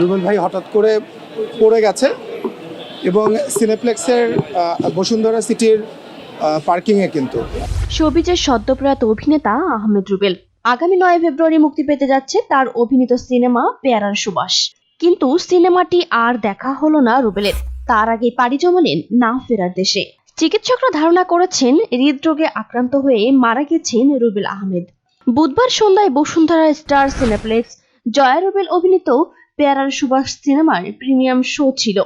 রুবেল ভাই হঠাৎ করে পড়ে গেছে এবং সিনেপ্লেক্সের বসুন্ধরা সিটির পার্কিংয়ে কিন্তু। শোবিজের সদ্যপ্রয়াত অভিনেতা আহমেদ রুবেল। আগামী নয় ফেব্রুয়ারি মুক্তি পেতে যাচ্ছে তার অভিনীত সিনেমা পেয়ারার সুবাস। কিন্তু সিনেমাটি আর দেখা হলো না রুবেলের। তার আগে পাড়ি জমালেন না ফেরার দেশে। চিকিৎসকরা ধারণা করেছেন, হৃদরোগে আক্রান্ত হয়ে মারা গেছেন রুবেল আহমেদ। বুধবার সন্ধ্যায় বসুন্ধরা স্টার সিনেপ্লেক্স জয়া রুবেল অভিনীত পেয়ারার সুভাষ সিনেমার প্রিমিয়াম শো ছিল।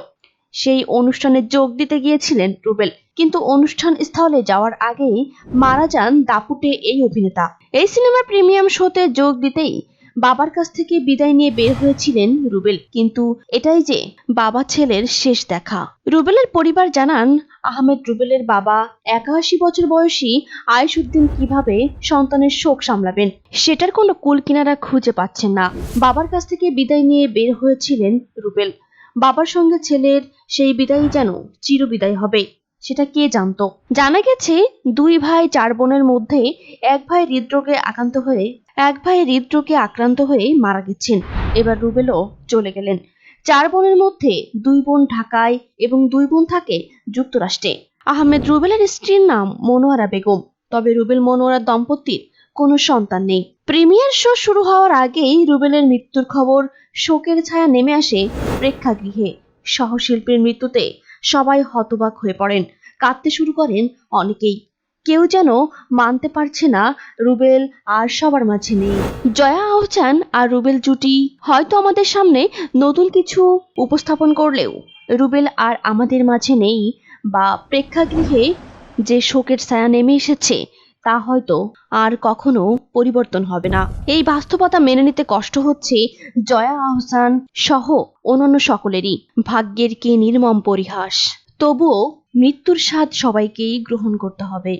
সেই অনুষ্ঠানে যোগ দিতে গিয়েছিলেন রুবেল। কিন্তু অনুষ্ঠান স্থলে যাওয়ার আগেই মারা যান দাপুটে এই অভিনেতা। এই সিনেমার প্রিমিয়াম শোতে যোগ দিতেই বাবার কাছ থেকে বিদায় নিয়ে বের হয়েছিলেন রুবেল। কিন্তু এটাই যে বাবা ছেলের শেষ দেখা। রুবেলের পরিবার জানান, আহমেদ রুবেলের বাবা একাশি বছর বয়সী আয়েশউদ্দিন কীভাবে সন্তানের শোক সামলাবেন, সেটার কোনো কুল কিনারা খুঁজে পাচ্ছেন না। বাবার কাছ থেকে বিদায় নিয়ে বের হয়েছিলেন রুবেল। বাবার সঙ্গে ছেলের সেই বিদায় যেন চিরবিদায় হবে। সেটা কে জানতো? জানা গেছে দুই ভাই চার বোনের মধ্যে এক ভাই হৃদরোগে আক্রান্ত হয়ে, এক ভাই হৃদরোগে আক্রান্ত হয়ে মারা গেছেন। এবার রুবেলও চলে গেলেন। চার বোনের মধ্যে দুই বোন ঢাকায় এবং দুই বোন থাকে যুক্তরাষ্ট্রে। আহমেদ রুবেলের স্ত্রীর নাম মনোয়ারা বেগম। তবে রুবেল মনোয়ারা দম্পতির কোনো সন্তান নেই। প্রিমিয়ার শো শুরু হওয়ার আগেই রুবেলের মৃত্যুর খবর শোকের ছায়া নেমে আসে প্রেক্ষাগৃহে। সহশিল্পীর মৃত্যুতে সবাই হতবাক হয়ে পড়েন। কাঁদতে শুরু করেন অনেকেই। কেউ যেন মানতে পারছে না, রুবেল আর সবার মাঝে নেই। জয়া আহসান আর রুবেল জুটি হয়তো আমাদের সামনে নতুন কিছু উপস্থাপন করলেও, রুবেল আর আমাদের মাঝে নেই বা প্রেক্ষাগৃহে যে শোকের ছায়া নেমে এসেছে তা হয়তো আর কখনো পরিবর্তন হবে না। এই বাস্তবতা মেনে নিতে কষ্ট হচ্ছে জয়া, আহসান সহ অন্যান্য সকলেরই। ভাগ্যের কি নির্মম পরিহাস। তবুও মৃত্যুর স্বাদ সবাইকেই গ্রহণ করতে হবে।